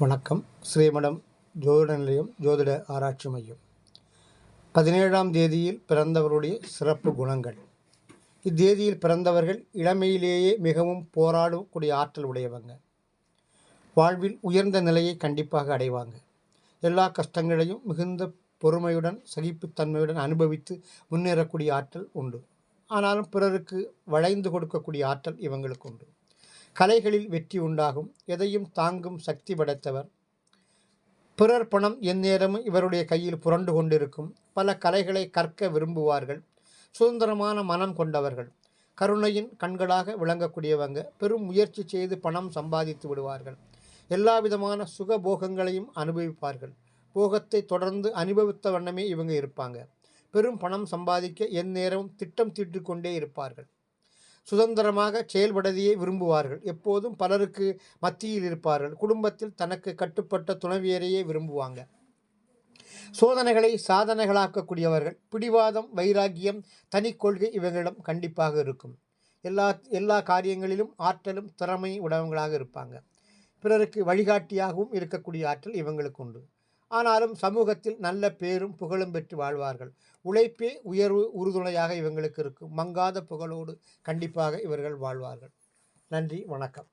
வணக்கம். ஸ்ரீமடம் ஜோதிட நிலையம் ஜோதிட ஆராய்ச்சி மையம். பதினேழாம் தேதியில் பிறந்தவருடைய சிறப்பு குணங்கள். இத்தேதியில் பிறந்தவர்கள் இளமையிலேயே மிகவும் போராடக்கூடிய ஆற்றல் உடையவங்க. வாழ்வில் உயர்ந்த நிலையை கண்டிப்பாக அடைவாங்க. எல்லா கஷ்டங்களையும் மிகுந்த பொறுமையுடன் சகிப்புத்தன்மையுடன் அனுபவித்து முன்னேறக்கூடிய ஆற்றல் உண்டு. ஆனாலும் பிறருக்கு வளைந்து கொடுக்கக்கூடிய ஆற்றல் இவங்களுக்கு உண்டு. கலைகளில் வெற்றி உண்டாகும். எதையும் தாங்கும் சக்தி படைத்தவர். பிறர் பணம் எந்நேரமும் இவருடைய கையில் புரண்டு கொண்டிருக்கும். பல கலைகளை கற்க விரும்புவார்கள். சுதந்திரமான மனம் கொண்டவர்கள். கருணையின் கண்களாக விளங்கக்கூடியவங்க. பெரும் முயற்சி செய்து பணம் சம்பாதித்து விடுவார்கள். எல்லா விதமான சுக போகங்களையும் அனுபவிப்பார்கள். போகத்தை தொடர்ந்து அனுபவித்த வண்ணமே இவங்க இருப்பாங்க. பெரும் பணம் சம்பாதிக்க எந்நேரமும் திட்டம் தீட்டுக்கொண்டே இருப்பார்கள். சுதந்திரமாக செயல்படுவதையே விரும்புவார்கள். எப்போதும் பலருக்கு மத்தியில் இருப்பார்கள். குடும்பத்தில் தனக்கு கட்டுப்பட்ட துணைவியரையே விரும்புவாங்க. சோதனைகளை சாதனைகளாக்கக்கூடியவர்கள். பிடிவாதம் வைராக்கியம் தனி கொள்கை இவங்களிடம் கண்டிப்பாக இருக்கும். எல்லா எல்லா காரியங்களிலும் ஆற்றலும் திறமை உடையவங்களாக இருப்பாங்க. பிறருக்கு வழிகாட்டியாகவும் இருக்கக்கூடிய ஆற்றல் இவங்களுக்கு உண்டு. ஆனாலும் சமூகத்தில் நல்ல பேரும் புகழும் பெற்று வாழ்வார்கள். உழைப்பே உயர்வு உறுதுணையாக இவங்களுக்கு இருக்கும். மங்காத புகழோடு கண்டிப்பாக இவர்கள் வாழ்வார்கள். நன்றி வணக்கம்.